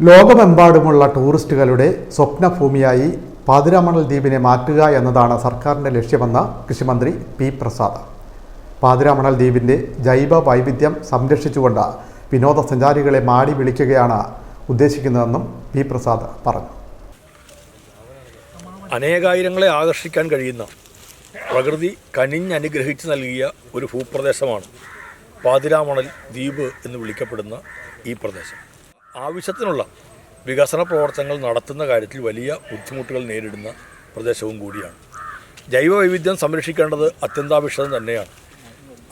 ലോകമെമ്പാടുമുള്ള ടൂറിസ്റ്റുകളുടെ സ്വപ്നഭൂമിയായി പാതിരാമണൽ ദ്വീപിനെ മാറ്റുക എന്നതാണ് സർക്കാരിന്റെ ലക്ഷ്യമെന്ന് കൃഷിമന്ത്രി പി പ്രസാദ്. പാതിരാമണൽ ദ്വീപിന്റെ ജൈവ വൈവിധ്യം സംരക്ഷിച്ചുകൊണ്ട് വിനോദസഞ്ചാരികളെ മാടി വിളിക്കുകയാണ് ഉദ്ദേശിക്കുന്നതെന്നും പി പ്രസാദ് പറഞ്ഞു. അനേകായിരങ്ങളെ ആകർഷിക്കാൻ കഴിയുന്ന പ്രകൃതി കനിഞ്ഞനുഗ്രഹിച്ച് നൽകിയ ഒരു ഭൂപ്രദേശമാണ് പാതിരാമണൽ ദ്വീപ് എന്ന് വിളിക്കപ്പെടുന്ന ഈ പ്രദേശം. ആവശ്യത്തിനുള്ള വികസന പ്രവർത്തനങ്ങൾ നടത്തുന്ന കാര്യത്തിൽ വലിയ ബുദ്ധിമുട്ടുകൾ നേരിടുന്ന പ്രദേശവും കൂടിയാണ്. ജൈവ വൈവിധ്യം സംരക്ഷിക്കേണ്ടത് അത്യന്താപേക്ഷിതം തന്നെയാണ്.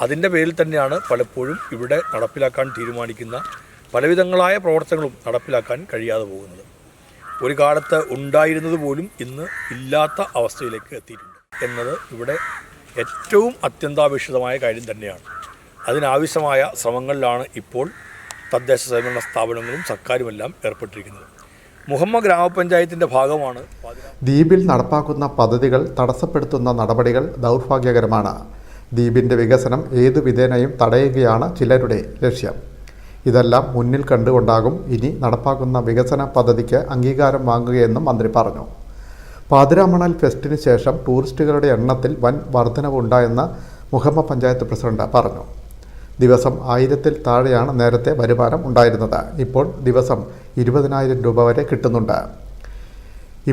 അതിന്റെ പേരിൽ തന്നെയാണ് പലപ്പോഴും ഇവിടെ നടപ്പിലാക്കാൻ തീരുമാനിക്കുന്ന പലവിധങ്ങളായ പ്രവർത്തനങ്ങളും നടപ്പിലാക്കാൻ കഴിയാതെ പോകുന്നത്. ഒരു കാലത്ത് ഉണ്ടായിരുന്നത് പോലും ഇന്ന് ഇല്ലാത്ത അവസ്ഥയിലേക്ക് എത്തിയിട്ടുണ്ട് എന്നത് ഇവിടെ ഏറ്റവും അത്യന്താപേക്ഷിതമായ കാര്യം തന്നെയാണ്. അതിനാവശ്യമായ ശ്രമങ്ങളിലാണ് ഇപ്പോൾ തദ്ദേശ സ്വയംഭരണ സ്ഥാപനങ്ങളും സർക്കാരുമെല്ലാം ഏർപ്പെട്ടിരിക്കുന്നത്. മുഹമ്മ ഗ്രാമപഞ്ചായത്തിന്റെ ഭാഗമാണ് ദ്വീപിൽ നടപ്പാക്കുന്ന പദ്ധതികൾ തടസ്സപ്പെടുത്തുന്ന നടപടികൾ ദൗർഭാഗ്യകരമാണ്. ദ്വീപിന്റെ വികസനം ഏതു വിധേനയും തടയുകയാണ് ചിലരുടെ ലക്ഷ്യം. ഇതെല്ലാം മുന്നിൽ കണ്ടുകൊണ്ടാകും ഇനി നടപ്പാക്കുന്ന വികസന പദ്ധതിക്ക് അംഗീകാരം വാങ്ങുകയെന്നും മന്ത്രി പറഞ്ഞു. പാതിരാമണൽ ഫെസ്റ്റിന് ശേഷം ടൂറിസ്റ്റുകളുടെ എണ്ണത്തിൽ വൻ വർധനവുണ്ടായെന്ന് മുഹമ്മ പഞ്ചായത്ത് പ്രസിഡന്റ് പറഞ്ഞു. ദിവസം ആയിരത്തിൽ താഴെയാണ് നേരത്തെ വരുമാനം ഉണ്ടായിരുന്നത്. ഇപ്പോൾ ദിവസം ഇരുപതിനായിരം രൂപ വരെ കിട്ടുന്നുണ്ട്.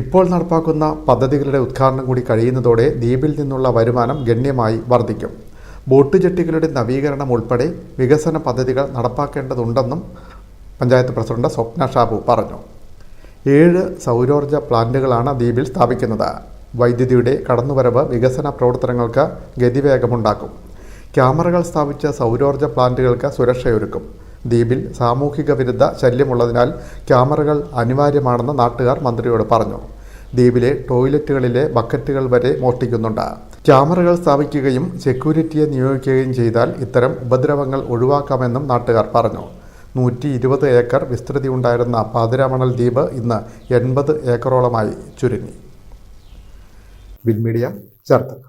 ഇപ്പോൾ നടപ്പാക്കുന്ന പദ്ധതികളുടെ ഉദ്ഘാടനം കൂടി കഴിയുന്നതോടെ ദ്വീപിൽ നിന്നുള്ള വരുമാനം ഗണ്യമായി വർദ്ധിക്കും. ബോട്ട് ജെട്ടികളുടെ നവീകരണം ഉൾപ്പെടെ വികസന പദ്ധതികൾ നടപ്പാക്കേണ്ടതുണ്ടെന്നും പഞ്ചായത്ത് പ്രസിഡന്റ് സ്വപ്ന ഷാബു പറഞ്ഞു. ഏഴ് സൗരോർജ പ്ലാന്റുകളാണ് ദ്വീപിൽ സ്ഥാപിക്കുന്നത്. വൈദ്യുതിയുടെ കടന്നുവരവ് വികസന പ്രവർത്തനങ്ങൾക്ക് ഗതിവേഗമുണ്ടാക്കും. ക്യാമറകൾ സ്ഥാപിച്ച സൗരോർജ പ്ലാന്റുകൾക്ക് സുരക്ഷയൊരുക്കും. ദ്വീപിൽ സാമൂഹിക വിരുദ്ധ ശല്യമുള്ളതിനാൽ ക്യാമറകൾ അനിവാര്യമാണെന്ന് നാട്ടുകാർ മന്ത്രിയോട് പറഞ്ഞു. ദ്വീപിലെ ടോയ്ലറ്റുകളിലെ ബക്കറ്റുകൾ വരെ മോഷ്ടിക്കുന്നുണ്ട്. ക്യാമറകൾ സ്ഥാപിക്കുകയും സെക്യൂരിറ്റിയെ നിയോഗിക്കുകയും ചെയ്താൽ ഇത്തരം ഉപദ്രവങ്ങൾ ഒഴിവാക്കാമെന്നും നാട്ടുകാർ പറഞ്ഞു. നൂറ്റി ഇരുപത് ഏക്കർ വിസ്തൃതി ഉണ്ടായിരുന്ന പാതിരാമണൽ ദ്വീപ് ഇന്ന് എൺപത് ഏക്കറോളമായി ചുരുങ്ങി. വിൻമീഡിയ ചേർത്തല.